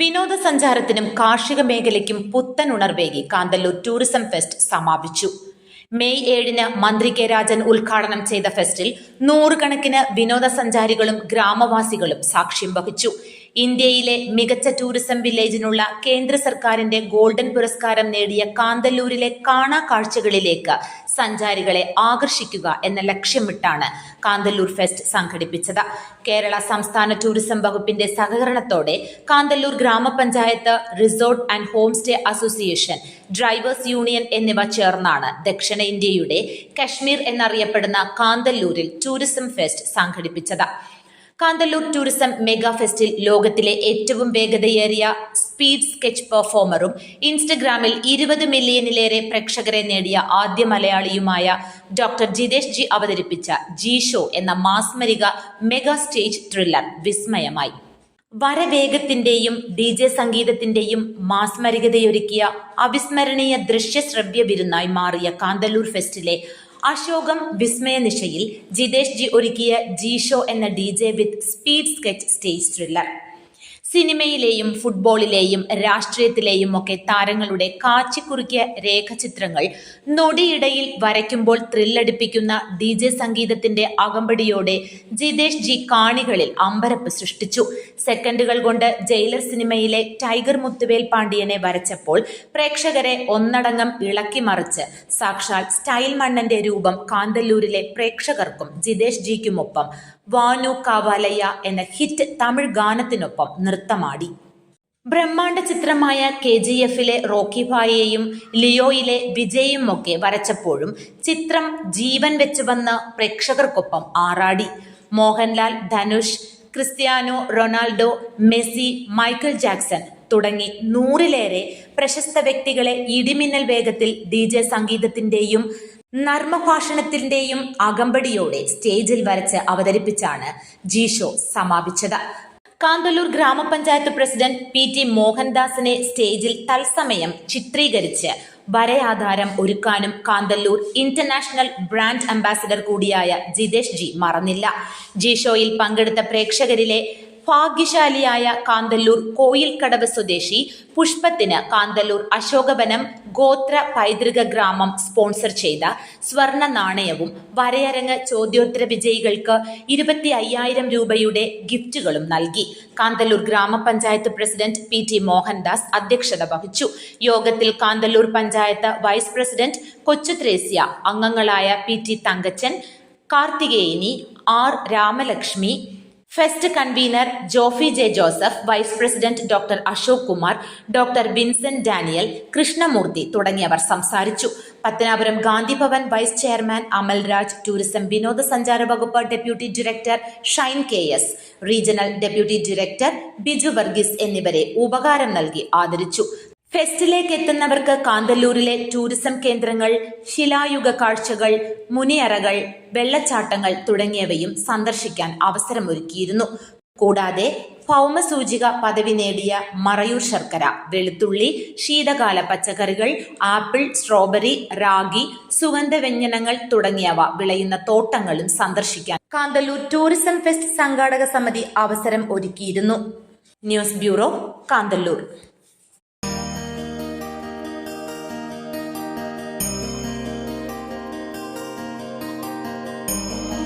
വിനോദസഞ്ചാരത്തിനും കാർഷിക മേഖലയ്ക്കും പുത്തൻ ഉണർവേകി കാന്തല്ലൂർ ടൂറിസം ഫെസ്റ്റ് സമാപിച്ചു. മെയ് ഏഴിന് മന്ത്രി കെ രാജൻ ഉദ്ഘാടനം ചെയ്ത ഫെസ്റ്റിൽ നൂറുകണക്കിന് വിനോദസഞ്ചാരികളും ഗ്രാമവാസികളും സാക്ഷ്യം വഹിച്ചു. ഇന്ത്യയിലെ മികച്ച ടൂറിസം വില്ലേജിനുള്ള കേന്ദ്ര സർക്കാരിന്റെ ഗോൾഡൻ പുരസ്കാരം നേടിയ കാന്തല്ലൂരിലെ കാണാ കാഴ്ചകളിലേക്ക് സഞ്ചാരികളെ ആകർഷിക്കുക എന്ന ലക്ഷ്യമിട്ടാണ് കാന്തല്ലൂർ ഫെസ്റ്റ് സംഘടിപ്പിച്ചത്. കേരള സംസ്ഥാന ടൂറിസം വകുപ്പിന്റെ സഹകരണത്തോടെ കാന്തല്ലൂർ ഗ്രാമപഞ്ചായത്ത് resort and home stay association drivers union എന്നിവ ചേർന്നാണ് ദക്ഷിണ ഇന്ത്യയുടെ കശ്മീർ എന്നറിയപ്പെടുന്ന കാന്തല്ലൂരിൽ ടൂറിസം ഫെസ്റ്റ് സംഘടിപ്പിച്ചത്. കാന്തല്ലൂർ ടൂറിസം മെഗാ ഫെസ്റ്റിൽ ലോകത്തിലെ ഏറ്റവും വേഗതയേറിയ സ്പീഡ് സ്കെച്ച് പെർഫോമറും ഇൻസ്റ്റഗ്രാമിൽ ഇരുപത് മില്യണിലേറെ പ്രേക്ഷകരെ നേടിയ ആദ്യ മലയാളിയുമായ ഡോക്ടർ ജിതേഷ് ജി അവതരിപ്പിച്ച ജി ഷോ എന്ന മാസ്മരിക മെഗാ സ്റ്റേജ് ത്രില്ലർ വിസ്മയമായി. വരവേഗത്തിന്റെയും ഡി ജെ സംഗീതത്തിന്റെയും മാസ്മരികതയൊരുക്കിയ അവിസ്മരണീയ ദൃശ്യശ്രവ്യ വിരുന്നായി മാറിയ കാന്തല്ലൂർ ഫെസ്റ്റിലെ അശോകം വിസ്മയ നിശയിൽ ജിതേഷ് ജി ഒരുക്കിയ ജി ഷോ എന്ന D J with speed sketch stage thriller സിനിമയിലെയും ഫുട്ബോളിലെയും രാഷ്ട്രീയത്തിലെയും ഒക്കെ താരങ്ങളുടെ കാച്ചിക്കുറുക്കിയ രേഖചിത്രങ്ങൾ നൊടിയിടയിൽ വരയ്ക്കുമ്പോൾ ത്രില്ലടിപ്പിക്കുന്ന ഡി ജെ സംഗീതത്തിന്റെ അകമ്പടിയോടെ ജിതേഷ് ജി കാണികളിൽ അമ്പരപ്പ് സൃഷ്ടിച്ചു. സെക്കൻഡുകൾ കൊണ്ട് ജയിലർ സിനിമയിലെ ടൈഗർ മുത്തുവേൽ പാണ്ഡ്യനെ വരച്ചപ്പോൾ പ്രേക്ഷകരെ ഒന്നടങ്കം ഇളക്കി മറിച്ച് സാക്ഷാൽ സ്റ്റൈൽ മണ്ണന്റെ രൂപം കാന്തല്ലൂരിലെ പ്രേക്ഷകർക്കും ജിതേഷ് ജിക്കുമൊപ്പം വാനു കാവാലയ്യ എന്ന ഹിറ്റ് തമിഴ് ഗാനത്തിനൊപ്പം നൃത്തമാടി. ബ്രഹ്മാണ്ഡ ചിത്രമായ കെ ജി എഫിലെ റോക്കി ഭായയെയും ലിയോയിലെ വിജയും ഒക്കെ വരച്ചപ്പോഴും ചിത്രം ജീവൻ വെച്ച് വന്ന് പ്രേക്ഷകർക്കൊപ്പം ആറാടി. Mohanlal Dhanush Cristiano Ronaldo Messi Michael Jackson തുടങ്ങി നൂറിലേറെ പ്രശസ്ത വ്യക്തികളെ ഇടിമിന്നൽ വേഗത്തിൽ ഡി ജെ സംഗീതത്തിന്റെയും നർമ്മഭാഷണത്തിന്റെയും അകമ്പടിയോടെ സ്റ്റേജിൽ വരച്ച് അവതരിപ്പിച്ചാണ് ജി ഷോ സമാപിച്ചത്. കാന്തല്ലൂർ ഗ്രാമപഞ്ചായത്ത് പ്രസിഡന്റ് പി ടി മോഹൻദാസിനെ സ്റ്റേജിൽ തത്സമയം ചിത്രീകരിച്ച് വരയാധാരം ഒരുക്കാനും കാന്തല്ലൂർ ഇന്റർനാഷണൽ ബ്രാൻഡ് അംബാസിഡർ കൂടിയായ ജിതേഷ് ജി മറന്നില്ല. ജി ഷോയിൽ പങ്കെടുത്ത പ്രേക്ഷകരിലെ ഭാഗ്യശാലിയായ കാന്തല്ലൂർ കോയിൽക്കടവ് സ്വദേശി പുഷ്പത്തിന് കാന്തല്ലൂർ അശോകവനം ഗോത്ര പൈതൃക ഗ്രാമം സ്പോൺസർ ചെയ്ത സ്വർണ നാണയവും വരയരങ്ങ് ചോദ്യോത്തര വിജയികൾക്ക് ഇരുപത്തി അയ്യായിരം രൂപയുടെ ഗിഫ്റ്റുകളും നൽകി. കാന്തല്ലൂർ ഗ്രാമപഞ്ചായത്ത് പ്രസിഡന്റ് പി ടി മോഹൻദാസ് അധ്യക്ഷത വഹിച്ചു. യോഗത്തിൽ കാന്തല്ലൂർ പഞ്ചായത്ത് വൈസ് പ്രസിഡന്റ് കൊച്ചുത്രേസ്യ അംഗങ്ങളായ P T Thankachan Karthikeyani R Ramalakshmi fest convener Jofi J Joseph vice president doctor Ashok Kumar doctor Vincent Daniel Krishnamoorthy തുടങ്ങിയവർ സംസാരിച്ചു. Pathanapuram Gandhi Bhavan vice chairman Amalraj tourism വിനോദസഞ്ചാര വകുപ്പ് deputy director Shine K S regional deputy director Biju Varghese എന്നിവരെ ഉപകാരം നൽകി ആദരിച്ചു. ഫെസ്റ്റിലേക്ക് എത്തുന്നവർക്ക് കാന്തല്ലൂരിലെ tourism കേന്ദ്രങ്ങൾ ശിലായുഗ കാഴ്ചകൾ മുനിയറകൾ വെള്ളച്ചാട്ടങ്ങൾ തുടങ്ങിയവയും സന്ദർശിക്കാൻ അവസരമൊരുക്കിയിരുന്നു. കൂടാതെ ഭൗമസൂചിക പദവി നേടിയ മറയൂർ ശർക്കര വെളുത്തുള്ളി ശീതകാല പച്ചക്കറികൾ ആപ്പിൾ സ്ട്രോബെറി റാഗി സുഗന്ധവ്യഞ്ജനങ്ങൾ തുടങ്ങിയവ വിളയുന്ന തോട്ടങ്ങളും സന്ദർശിക്കാൻ കാന്തല്ലൂർ ടൂറിസം ഫെസ്റ്റ് സംഘാടക സമിതി അവസരം ഒരുക്കിയിരുന്നു. News bureau Kanthalloor.